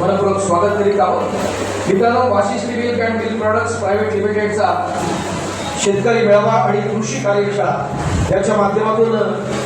मनपूर्वक स्वागत करीत आहोत. मित्रांनो Vashishthi milk and milk products private लिमिटेडचा शेतकरी मेळावा आणि कृषी कार्यशाळा याच्या माध्यमातून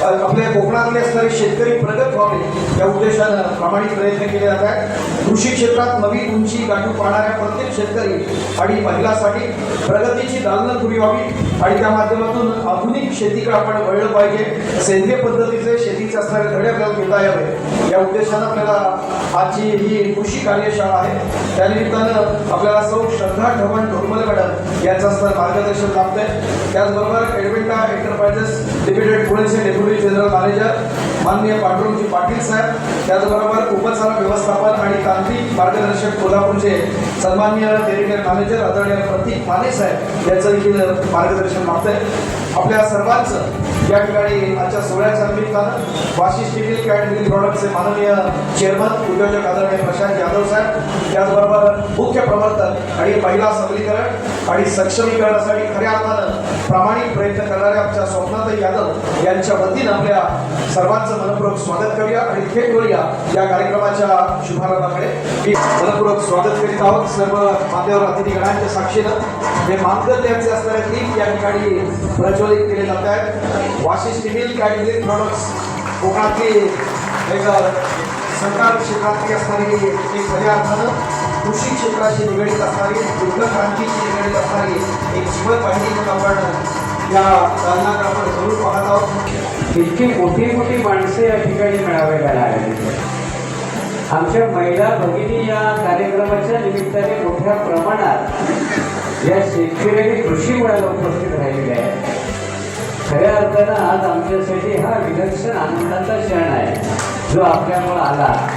आपल्या कोकणातले असणारे शेतकरी प्रगत व्हावे या उद्देशानं प्रामाणिक प्रयत्न केले जात आहेत. कृषी क्षेत्रात नवी उंची गाठू पाहणाऱ्या प्रत्येक शेतकरी आणि महिलांसाठी प्रगतीची दालनं खुली व्हावी आणि त्या माध्यमातून आधुनिक शेतीकडे आपण वळलं पाहिजे. सेंद्रिय पद्धतीचे शेतीचे असणारे धडे आपल्याला घेता यावे. या उद्देशानं आपल्याला आजची ही कृषी कार्यशाळा आहे. त्यानिमित्तानं आपल्याला सौ श्रद्धा ठवण ढोरमल मॅडम यांचं असणार मार्गदर्शन लाभत आहे. त्याचबरोबर एडविटा एंटरप्राइजेस लिमिटेड पुणेचे डेप्युटी जनरल मॅनेजर माननीय पांडुरंगजी पाटील साहेब त्याचबरोबर उपचार व्यवस्थापन आणि तांत्रिक मार्गदर्शक कोल्हापूरचे सन्माननीय डेरिटर मॅनेजर आदरणीय प्रतीक माने साहेब यांचं देखील मार्गदर्शन आहे आपल्या सर्वांचं या ठिकाणी आजच्या सोहळ्याच्या निमित्तानं वाशिष मिल्क अँड प्रॉडक्टचे माननीय चेअरमन उद्योजक आदरणीय प्रशांत यादव साहेब त्याचबरोबर मुख्य प्रवर्तक आणि महिला सबलीकरण आणि सक्षमीकरणासाठी खऱ्या अर्थानं प्रामाणिक प्रयत्न करणाऱ्या आमच्या स्वप्नाताई यादव यांच्या वतीनं आपल्या सर्वांचं सर्वांचं मनपूर्वक स्वागत करूया आणि थेट बोलूया या कार्यक्रमाच्या शुभारंभाकडे. मी मनपूर्वक स्वागत करीत आहोत. सर्व मान्यवर अतिथीगणांच्या साक्षीनं हे मानगल्यांचे असणारे दीप या ठिकाणी प्रज्वलित केले जात आहेत. Vashishthi milk and milk products कोकणातली एक सरकार क्षेत्रातली असणारी एक खऱ्या अर्थानं कृषी क्षेत्राशी निगडीत असणारी दुर्ग क्रांतीशी निगडीत असणारी एक जीवन पाहिजे आपण या दालनात आपण जरूर पाहत आहोत. इतकी मोठी मोठी माणसे या ठिकाणी मेळाव्याला आलेली आमच्या महिला भगिनी या कार्यक्रमाच्या निमित्ताने मोठ्या प्रमाणात या शेतकऱ्यांनी कृषी मेळाव्याला उपस्थित राहिलेल्या आहेत. खऱ्या अर्थानं आज आमच्यासाठी हा विलक्षण आनंदाचा क्षण आहे जो आपल्यामुळे आला.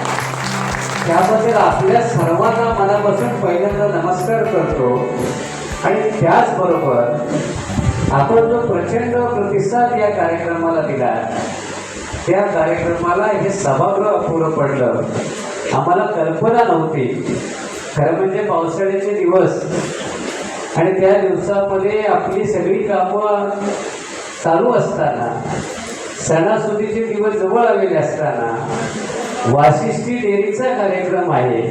त्याबद्दल आपल्या सर्वांना मनापासून पहिल्यांदा नमस्कार करतो. आणि त्याचबरोबर आपण जो प्रचंड प्रतिसाद या कार्यक्रमाला दिला त्या कार्यक्रमाला हे सभागृह अपुरं पडलं. आम्हाला कल्पना नव्हती. खरं म्हणजे पावसाळ्याचे दिवस. आणि त्या दिवसामध्ये आपली सगळी कामं चालू असताना सणासुदीचे दिवस जवळ आलेले असताना वाशिष्ठी डेअरीचा कार्यक्रम आहे.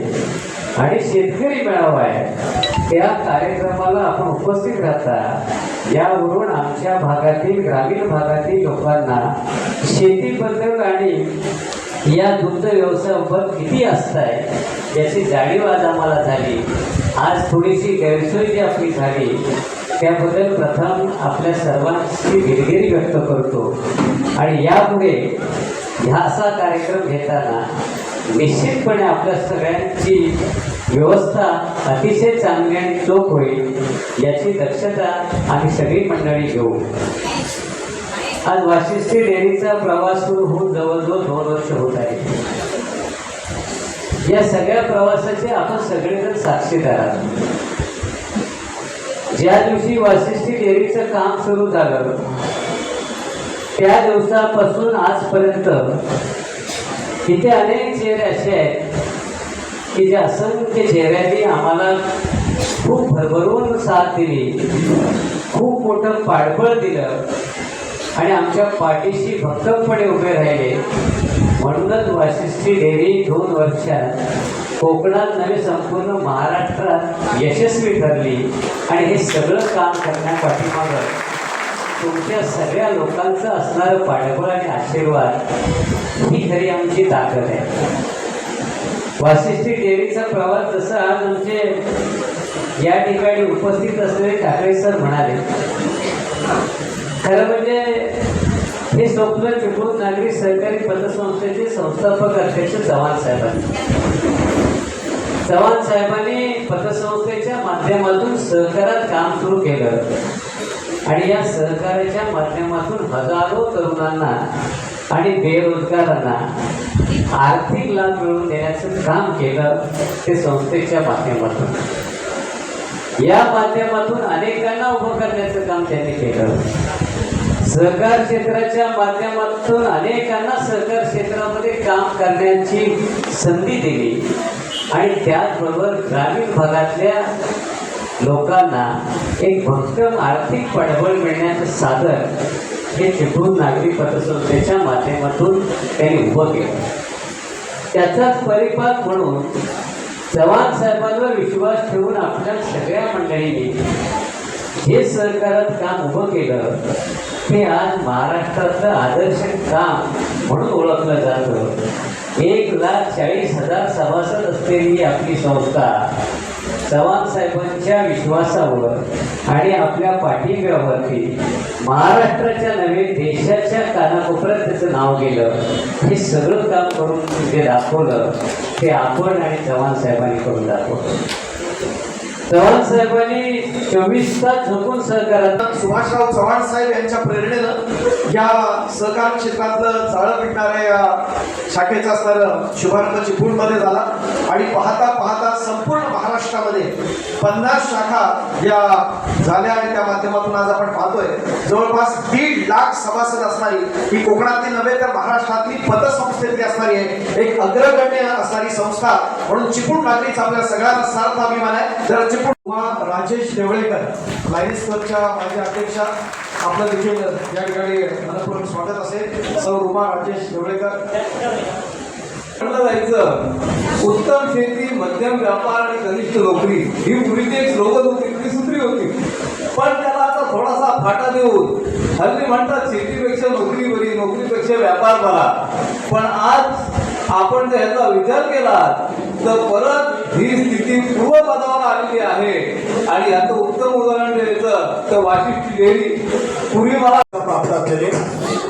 आणि शेतकरी मेळावा आहे. त्या कार्यक्रमाला आपण उपस्थित राहता. यावरून आमच्या भागातील ग्रामीण भागातील लोकांना शेतीबद्दल आणि या दुग्ध व्यवसायाबद्दल किती असताय याची जाणीव आज आम्हाला झाली. आज थोडीशी गैरसोय जी आपली झाली त्याबद्दल प्रथम आपल्या सर्वांची दिलगिरी व्यक्त करतो. आणि यापुढे ह्या असा कार्यक्रम घेताना निश्चितपणे आपल्या सगळ्यांची व्यवस्था अतिशय चांगली आणि चोख होईल याची दक्षता आम्ही सगळी मंडळी घेऊ. आज वाशिष्ठी डेअरीचा प्रवास सुरू होऊन जवळजवळ दोन वर्ष होत आहे. या सगळ्या प्रवासाचे आपण सगळेजण साक्षीदार आहात ज्या दिवशी वाशिष्ठी डेअरीचं काम सुरू झालं त्या दिवसापासून आजपर्यंत इथे अनेक चेहरे असे आहेत की जे असंख्य चेहऱ्यांनी आम्हाला खूप भरभरून साथ दिली खूप मोठं पाठबळ दिलं आणि आमच्या पाठीशी भक्कमपणे उभे राहिले. म्हणूनच वाशिष्ठी देवी दोन वर्षात कोकणात नव्हे संपूर्ण महाराष्ट्रात यशस्वी ठरली आणि हे सगळं काम करण्यापाठीमागं तुमच्या सगळ्या लोकांचं असणारं पाठबळ आणि आशीर्वाद ही खरी आमची ताकद आहे. वासिष्ठी देवीचा प्रवास जसा आज आमचे या ठिकाणी उपस्थित असलेले ठाकरे सर म्हणाले खरं म्हणजे हे स्वप्न चुकवून नागरी सहकारी पतसंस्थेचे संस्थापक अध्यक्ष चव्हाण साहेबांनी. चव्हाण साहेबांनी पतसंस्थेच्या माध्यमातून सहकारात काम सुरू केलं. आणि या सहकार्याच्या माध्यमातून हजारो तरुणांना आणि बेरोजगारांना आर्थिक लाभ मिळवून देण्याचं काम केलं ते संस्थेच्या माध्यमातून. या माध्यमातून अनेकांना उभं करण्याचं काम त्यांनी केलं. सहकार क्षेत्राच्या माध्यमातून अनेकांना सहकार क्षेत्रामध्ये काम करण्याची संधी दिली. आणि त्याचबरोबर ग्रामीण भागातल्या लोकांना एक भक्कम आर्थिक पाठबळ मिळण्याचं साधन हे चिपळूण नागरी पतसंस्थेच्या माध्यमातून त्यांनी उभं केलं. त्याचाच परिपाक म्हणून चव्हाण साहेबांवर विश्वास ठेवून आपल्या सगळ्या मंडळींनी जे सहकारात काम उभं केलं ते आज महाराष्ट्रातलं आदर्श काम म्हणून ओळखलं जातं. एक लाख चाळीस हजार सभासद असलेली आपली संस्था चव्हाण साहेबांच्या विश्वासावर आणि आपल्या पाठिंब्यावरती महाराष्ट्राच्या नव्हे देशाच्या कानाकोपऱ्यात त्याचं नाव गेलं. हे सगळं काम करून जे दाखवलं. ते आपण आणि चव्हाण साहेबांनी करून दाखवलं. चव्हाण साहेबांनी चोवीस तास झोपून सहकारात सुभाषराव चव्हाण साहेब यांच्या प्रेरणेनं या सहकार क्षेत्रातलं जाळं पिटणाऱ्या या शाखेचा स्तर शुभारंभ चिपळूणमध्ये झाला. आणि पाहता पाहता संपूर्ण महाराष्ट्रामध्ये पन्नास शाखा या झाल्या आणि त्या माध्यमातून आज आपण पाहतोय. जवळपास दीड लाख सभासद असणारी ही कोकणातली नव्हे तर महाराष्ट्रातली पतसंस्थेतली असणारी आहे. एक अग्रगण्य असणारी संस्था म्हणून चिपळूण नागरीचा आपल्या सगळ्यांना सार्थ अभिमान आहे. जर चिपळूण उमा राजेश देवळेकर लायन्स क्लबच्या माझ्या अध्यक्षा आपलं देखील या ठिकाणी मनपूर्वक स्वागत असेल. सौ रुमा राजेश देवळेकर. जायचं. उत्तम शेती मध्यम व्यापार आणि कनिष्ठ नोकरी. ही पूर्वीची एक स्लोगन होती त्रिसूत्री होती. पण त्याला आता थोडासा फाटा देऊन हल्ली म्हणतात शेतीपेक्षा नोकरी बरी नोकरीपेक्षा व्यापार बरा. पण आज आपण जर ह्याचा विचार केला तर परत ही स्थिती पूर्वपदावर आलेली आहे. आणि याचं उत्तम उदाहरण द्यायचं तर वाशिष्ठी देवी पूर्वी मला प्राप्त असलेले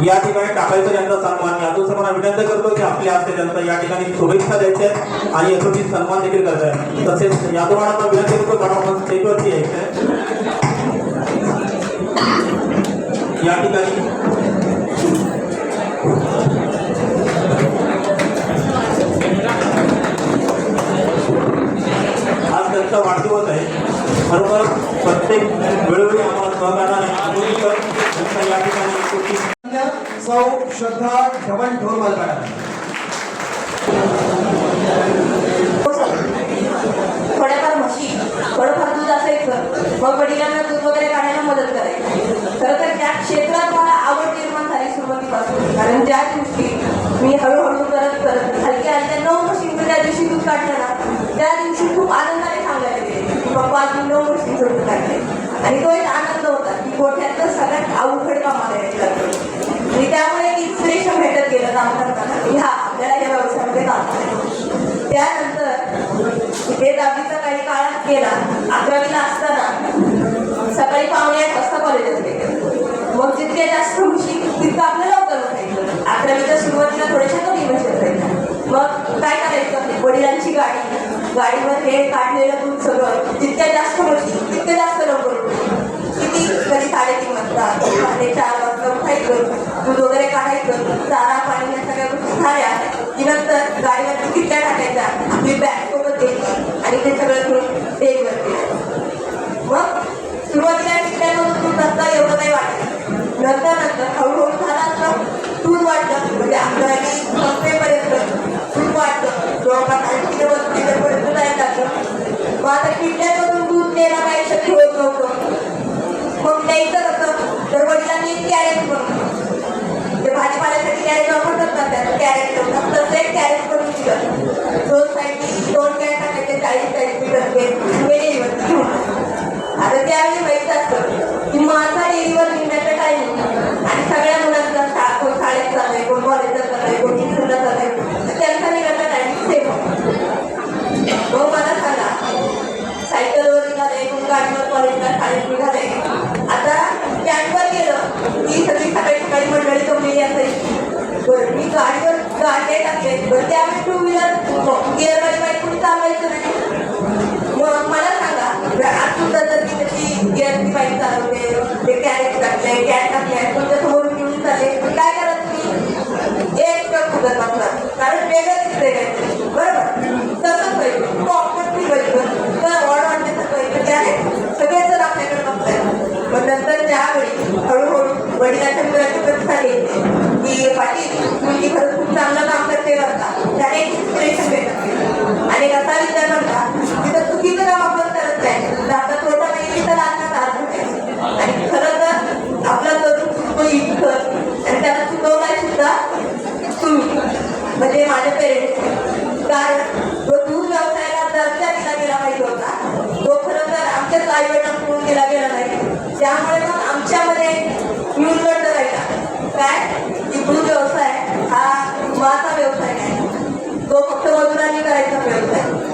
या ठिकाणी टाकायचं त्यांचा सन्मान यादव सर्वांना विनंती करतो की आपल्या हस्ते त्यांचा या ठिकाणी शुभेच्छा द्यायच्या आहेत आणि यथोचित सन्मान देखील करताय आहे तसेच यादव विनंती करतो कारण आपण स्टेजवरती यायचं या ठिकाणी आज त्यांचा वाढदिवस आहे खरोखर प्रत्येक वेळोवेळी आम्हाला सहकार्याने आनंदित कर त्यांचा या ठिकाणी उपस्थित सौ श्रद्धा ढवण ढोल वाजवायला थोड्याफार म्हशी थोडंफार दूध असायचं मग वडिलांना दूध वगैरे काढायला मदत करायची खरं तर त्या क्षेत्रात मला आवड निर्माण झाली सुरुवातीपासून कारण ज्या दिवशी मी हळूहळू करत करत हलक्या हलक्या नऊ म्हशींचं ज्या दिवशी दूध काढलं ना त्या दिवशी खूप आनंदाने सांगायला गेले की पप्पा आज मी नऊ म्हशींचं दूध काढले आणि तो एक आनंद होता की गोठ्यातलं सगळ्यात अवघड कामाला यायला लागलं आणि त्यामुळे एक इन्स्पिरेशन भेटत गेलं काम करताना. की हा आपल्याला या व्यवसायामध्ये काम करायचं त्यानंतर इथे दहावीचा काही काळ केला अकरावीला असताना सकाळी पावणे आठ वाजता कॉलेज असते मग जितके जास्त होशील तितकं आपलं लवकर उठायचं. अकरावीच्या सुरुवातीला थोड्याशा कमी बसत राहिल्या मग काय करायचं? वडिलांची गाडी. गाडीवर हे काढलेलं दूध सगळं जितक्या जास्त म्हशी तितके जास्त लवकर साडेतीन वाजता चार वाजता उठायचं दूध वगैरे काढायचं चारा पाणी या सगळ्या गोष्टी झाल्या. की नंतर गाडीवरती किट्ट्या टाकायच्या.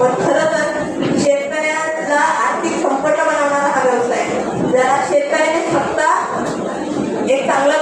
पण खरं तर शेतकऱ्याला आर्थिक संपन्न बनवणारा हा व्यवसाय ज्याला शेतकऱ्याने फक्त एक चांगला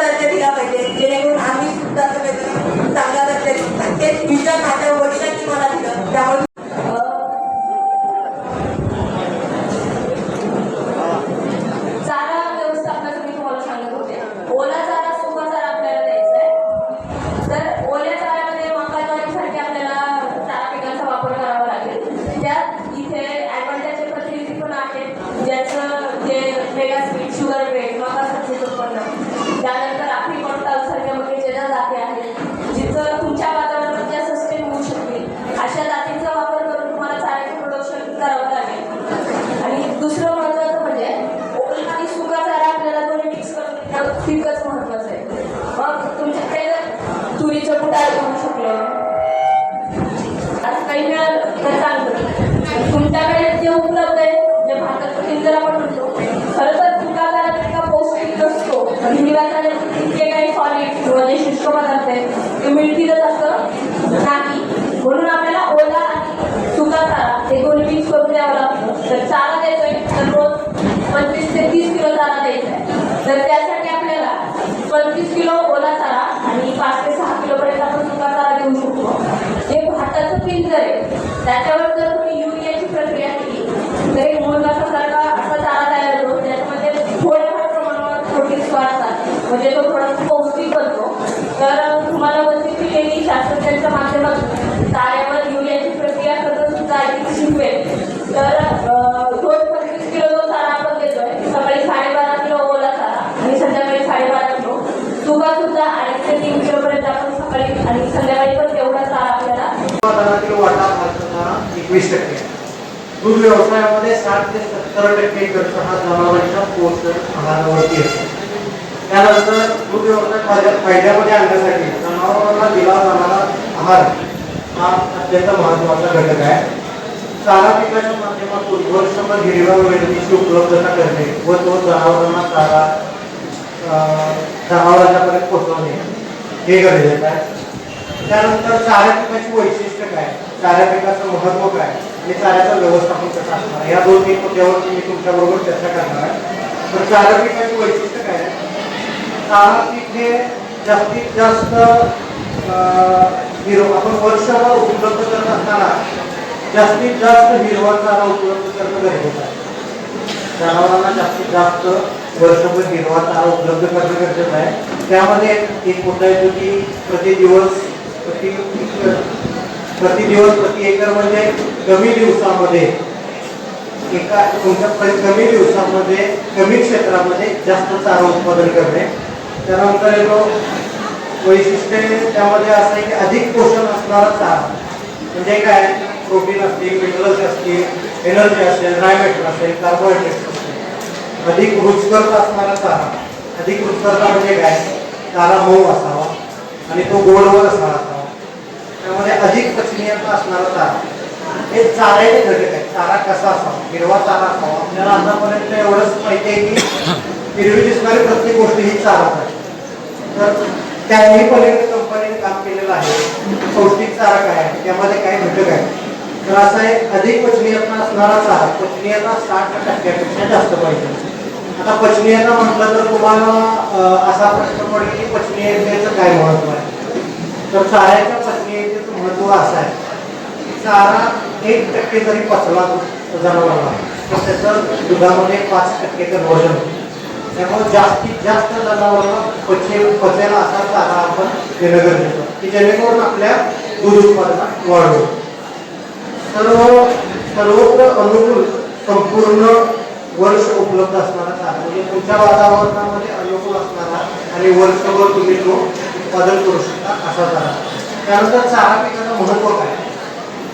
त्याच्यावर जर तुम्ही युरियाची प्रक्रिया केली तर एक मुलगासारखा असा चारा तयार होतो त्याच्यामध्ये थोड्याफार प्रमाणात प्रोटीन्स वाढतात म्हणजे तो थोडासा पौष्टिक बनतो. तर तुम्हाला वरती केलेली शास्त्रज्ञांच्या माध्यमातून चाऱ्यावर युरियाची प्रक्रिया करणं सुद्धा आधी शिकवेल. तर पंचवीस किलो जो चारा आपण सकाळी साडेबारा किलो ओला आणि संध्याकाळी ते तीन किलोपर्यंत आपण सकाळी आणि संध्याकाळी पण तेवढा चारा आपल्याला वीस टक्के. दूध व्यवसायामध्ये साठ ते सत्तर टक्के खर्च हा जनावरांच्या पोषण आहारावरती असतो त्यानंतर दूध व्यवसाय फायद्या- फायद्यामध्ये आणण्यासाठी जनावरांना दिला जाणारा आहार हा अत्यंत महत्त्वाचा घटक आहे. चारा पिकाच्या माध्यमातून वर्षभर हिरव्या वेळेची उपलब्धता करणे व तो जनावरांना चारा जनावरांच्यापर्यंत पोहोचवणे हे गरजेचं आहे. त्यानंतर चारा पिकाची वैशिष्ट्य काय? चाऱ्या पिकाचं महत्त्व काय? आणि चाऱ्याचं व्यवस्थापन कसं असणार? या दोन तीन मुद्द्यावरती मी तुमच्याबरोबर चर्चा करणार आहे. तर चारा पिकाची वैशिष्ट्य काय आहे? चारा पीक हे जास्तीत जास्त हिरव आपण वर्षभर उपलब्ध करत असताना जास्तीत जास्त हिरवा चारा उपलब्ध करणं गरजेचं आहे. जनावरांना जास्तीत जास्त वर्षभर हिरवा चारा उपलब्ध करणं गरजेचं आहे. त्यामध्ये एक मुद्दा येतो की प्रति दिवस प्रति प्रति दिवस प्रति एकर म्हणजे कमी दिवसामध्ये एका तुमच्या कमी दिवसामध्ये कमी क्षेत्रामध्ये जास्त चारा उत्पादन करणे. त्यानंतर येतो वैशिष्ट्य त्यामध्ये असं आहे की अधिक पोषण असणारा चारा म्हणजे काय? प्रोटीन असतील मिनरल्स असतील एनर्जी असेल ड्रायमॅटर असेल कार्बोहायड्रेट्स असतील अधिक रुचकर्ता असणारा चारा अधिक रुचकर्ता म्हणजे काय? चारा मऊ असावा आणि तो गोडवर असावा असावा. त्यामध्ये अधिक पचनीयता असणारा चारा हे चाऱ्याचे घटक आहे चारा कसा असावा? हिरवा चारा असावा. आपल्याला आतापर्यंत एवढंच माहिती आहे की हिरवी दिसणारी प्रत्येक गोष्ट ही चाराच आहे तर त्याही पलीकडे कंपनीने काम केलेलं आहे. पौष्टिक चारा काय आहे? त्यामध्ये काय घटक आहे तर असं आहे अधिक पचनीयता असणारा चारा पचनीयता साठ टक्क्यापेक्षा जास्त पाहिजे. आता पचनीयता म्हटलं तर तुम्हाला असा प्रश्न पडेल की पचनीयतेचं काय महत्त्व आहे? तर चाऱ्याच्या महत्त्व असं आहे. चारा एक टक्के जरी पचला जनावरांना तर त्याचं दुधामध्ये पाच टक्के कन्वर्जन त्यामुळे जास्तीत जास्त जनावरांना पचे पचायला असा चारा आपण देणं गरजेचं की जेणेकरून आपल्या दूध उत्पादनात वाढ सर्व सर्वत्र अनुकूल संपूर्ण वर्ष उपलब्ध असणारा चारा म्हणजे तुमच्या वातावरणामध्ये अनुकूल असणारा आणि वर्षभर तुम्ही तो उत्पादन करू शकता असा चारा. त्यानंतर चारा पिकाचं महत्त्व काय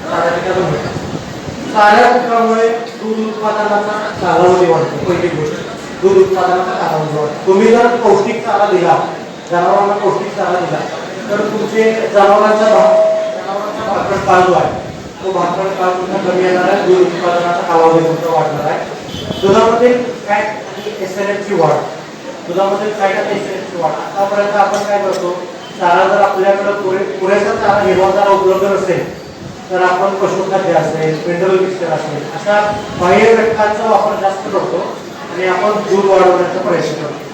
चारा पिकाचं महत्त्व चारा पिकामुळे दूध उत्पादनाचा कालावधी वाढतो पहिली गोष्ट. दूध उत्पादनाचा कालावधी वाढतो. तुम्ही जर पौष्टिक चारा दिला जनावरांना पौष्टिक चारा दिला तर तुमचे जनावरांचा भाग जनावरांचा भाकड काळ जो आहे तो भाकड काळ सुद्धा कमी येणार आहे. दूध उत्पादनाचा कालावधी सुद्धा वाढणार आहे. दुधामध्ये फॅट आणि एस एन एफची वाढ. दुधामध्ये फॅट आणि एस एन एफची वाढ. आतापर्यंत आपण काय करतो चारा जर आपल्याकडे पुरे पुरेसा चारा हिरवा चारा उपलब्ध नसेल तर आपण पशुखाद्य असेल मिनरल मिक्सर असेल अशा बाह्य घटकांचा वापर जास्त करतो आणि आपण दूध वाढवण्याचा प्रयत्न करतो.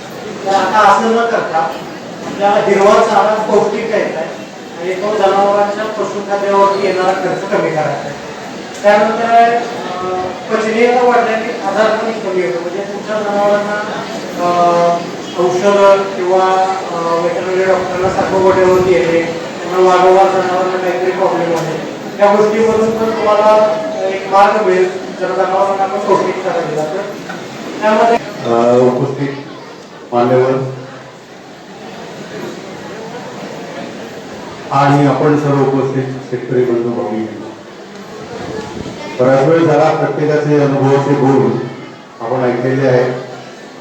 तर आता असं न करता आपल्याला हिरवा चारा पौष्टिक द्यायचा आहे आणि तो जनावरांच्या पशुखाद्यावरती येणारा खर्च कमी करायचा आहे. त्यानंतर पचनीयता वाढल्याने आजारपण कमी होतो म्हणजे तुमच्या जनावरांना औषधं किंवा वेटरनरी डॉक्टरला सारखं येणे त्यांना वारंवार जनावरांना काहीतरी प्रॉब्लेम होणे. त्या गोष्टीमधून पण तुम्हाला एक मार्ग मिळेल. जर जनावरांना आपण पौष्टिक करायला तर. त्यामध्ये उपस्थित मान्यवर. आणि आपण सर्व उपस्थित शेतकरी बंधू भाऊ बराच वेळ झाला प्रत्येकाचे अनुभवाचे बोल आपण ऐकलेले आहेत.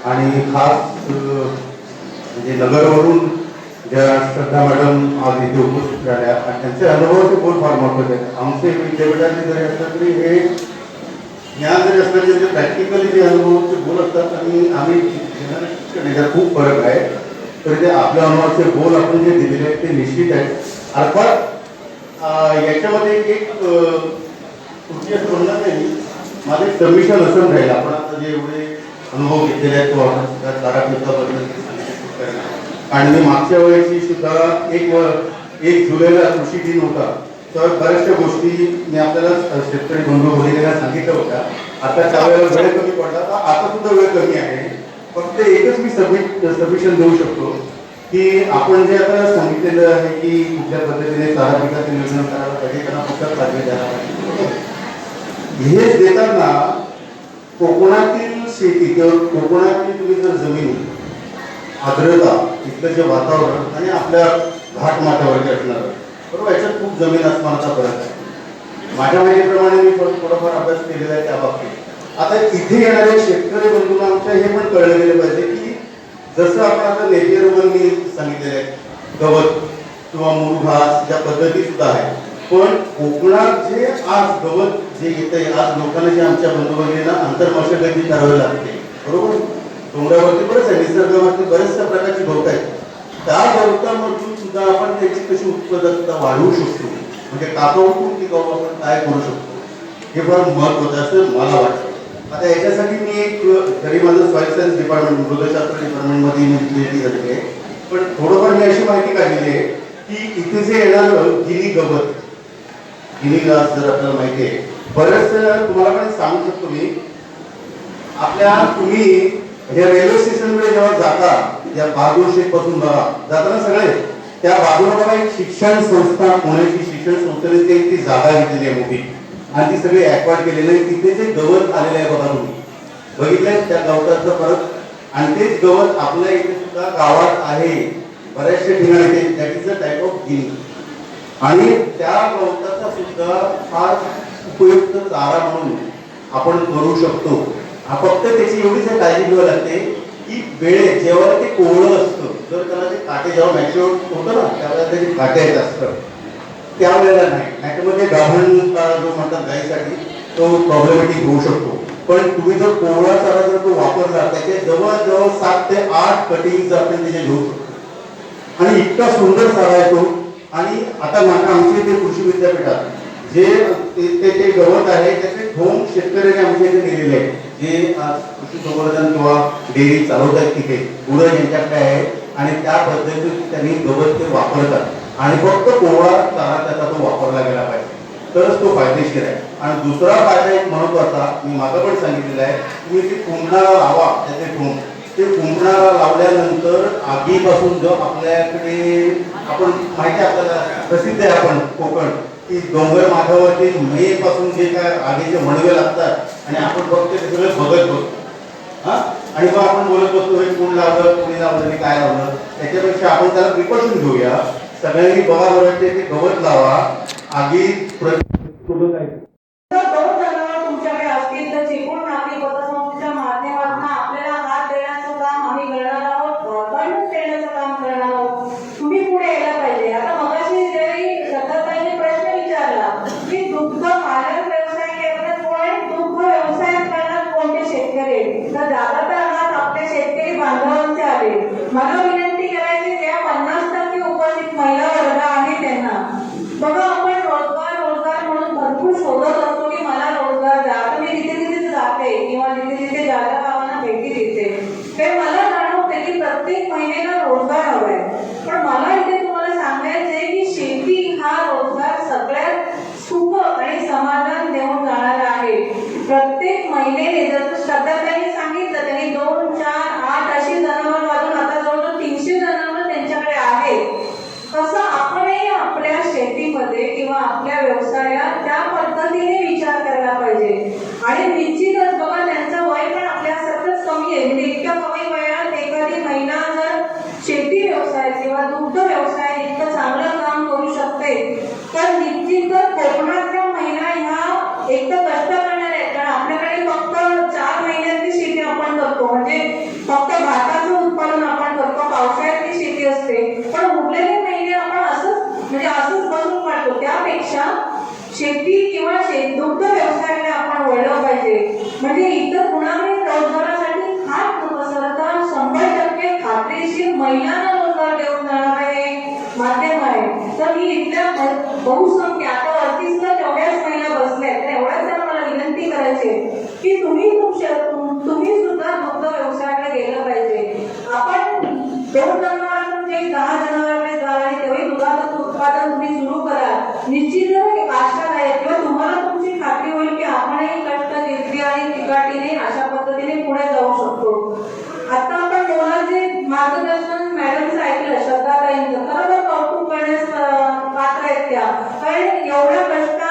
आणि खास म्हणजे नगरवरून ज्या श्रद्धा मॅडम आज इथे उपस्थित झाल्या आणि त्यांचे अनुभवाचे बोल फार महत्त्वाचे आहेत. आमचे विद्यापीठाचे जरी असतात तरी हे ज्ञान जरी असलं तरी प्रॅक्टिकली जे अनुभवाचे बोल असतात आणि आम्ही general शिक्षण खूप फरक आहे. तर ते आपल्या अनुभवाचे गोल आपण जे दिलेले आहेत ते निश्चित आहेत. अर्थात याच्यामध्ये एक अं, असं म्हणणार नाही. माझं एक सबमिशन असं राहील. आपण आता जे एवढे अनुभव घेतलेले आहेत तो आपण. सुद्धा तारापीठाबद्दल आणि मी मागच्या वेळेची सुद्धा एक व- एक जुलैला कृषी दिन होता. तर बऱ्याचशा गोष्टी मी आपल्याला शेतकरी बंधू वगैरे सांगितलं होत्या. आता त्यावेळेला वेळ कमी पडला तर आता सुद्धा वेळ कमी आहे. फक्त एकच मी सबमिट सबमिशन देऊ शकतो की आपण जे आता सांगितलेलं आहे की कुठल्या पद्धतीने चारा पिकाचं नियोजन करायला पाहिजे त्यांना पुस्तक प्राधान्य द्यायला पाहिजे. हे देताना कोकणातील शेती तिथं कोकणातली तुम्ही जर जमीन आर्द्रता इथलं जे वातावरण आणि आपल्या घाट असणार बरोबर याच्यात खूप जमीन आसमानाचा फरक आहे. माझ्या माहितीप्रमाणे मी थोडाफार अभ्यास केलेला आहे त्या बाबतीत. आता इथे येणारे शेतकरी बंधूंना आमच्या हे पण कळलं गेलं पाहिजे की जसं आपण आता नेपियर मी सांगितलेलं आहे गवत किंवा मूळ घास या पद्धती सुद्धा आहे पण कोकणात जे आज गवत जे येत आहे आज लोकांना जे आमच्या बंधुभगिनींना भगिनींना आंतरमशागती करावी लागते. बरोबर? डोंगरावरती बरंच आहे निसर्गावरती बऱ्याचशा प्रकारची गवत आहेत. त्या गवतामधून सुद्धा आपण त्याची कशी उत्पादकता वाढवू शकतो? म्हणजे कापावून ती गहू आपण काय करू शकतो? हे फार महत्वाचं असं मला वाटतं. आता याच्यासाठी मी एक घरी माझं सॉईल सायन्स डिपार्टमेंट मृदशास्त्र डिपार्टमेंटमध्ये मी पीएचडी झालेली आहे. पण थोडंफार मी अशी माहिती काढलेली आहे की इथे जे येणार गिनी गवत. गिनी घास जर आपल्याला माहिती आहे बरेच तुम्हाला पण सांगू शकतो मी. आपल्या तुम्ही या रेल्वे स्टेशनकडे जेव्हा जाता या बहादूर शेखपासून बघा जाताना सगळे त्या बाजूला बघा एक शिक्षण संस्था पुण्याची शिक्षण संस्थेने ते ती जागा घेतलेली आहे मोठी. आणि ती सगळी ऍक्वायर्ड केलेली आहे. तिथे जे गवत आलेलं आहे बघा तुम्ही. बघितलंय त्या गवताचं परत. आणि तेच गवत आपल्या इथे सुद्धा गावात आहे. बऱ्याचशा ठिकाणी that is a type of guinea आणि त्या गवताचा सुद्धा फार उपयुक्त चारा म्हणून आपण करू शकतो. हा फक्त त्याची एवढीच काळजी घ्यावी लागते की वेळे जेव्हा ते कोवळं असतं जर त्याला ते काटे जेव्हा मॅच्युअर होतं ना त्यावेळेला त्याचे काटे येत असतं त्यावेळेला नाही. नाहीतर मग ते गाभण जो म्हणतात गायीसाठी तो प्रॉब्लेमॅटिक होऊ शकतो. पण तुम्ही जर कोवळा चारा जर तो वापरला त्याचे जवळजवळ सात ते आठ कटिंग आपण त्याचे घेऊ शकतो. आणि इतका सुंदर चारा येतो. तो आणि आता माझ्या आमच्या इथे कृषी विद्यापीठात जे ते ते गवत आहे त्याचे ठोम शेतकऱ्यांनी आमच्या इथे दिलेले आहे जे आज कृषी संवर्धन किंवा डेअरी चालवतात तिथे गुरं यांच्याकडे आहे आणि त्या पद्धतीत त्यांनी गवत ते वापरतात. आणि फक्त कोवळा चारा त्याचा तो वापरला गेला पाहिजे. तरच तो फायदेशीर आहे. आणि दुसरा फायदा एक महत्त्वाचा मी माझं पण सांगितलेला आहे तुम्ही ते कुंभणाला लावा त्याचे ठोम ते कुंभणाला लावल्यानंतर आगीपासून जर आपल्याकडे आपण माहिती आपल्याला प्रसिद्ध आहे आपण कोकण. की डोंगर माथावरती मे पासून जे काय आगीचे मणवे लागतात आणि आपण बघतो ते सगळं बघत बसतो हा? आणि मग आपण बोलत बसतो हे कोण लावलं कोणी लावलं आणि काय लावलं? त्याच्यापेक्षा आपण त्याला प्रिकॉशन घेऊया. सगळ्यांनी बघा बरं ते ते गवत लावा. आगी शेती किंवा शेत दुग्ध व्यवसायाने आपण वळलं पाहिजे. म्हणजे इतर कुणाही रोजगारासाठी हात पसरता शंभर टक्के खात्रीशीर महिलांना रोजगार देऊन जाणार आहे माध्यम आहे. तर ही इथल्या बहु ऐकलं श्रद्धाताईंचं खरोखर कौतुक करण्यास पात्र आहेत त्या. कारण एवढ्या कष्ट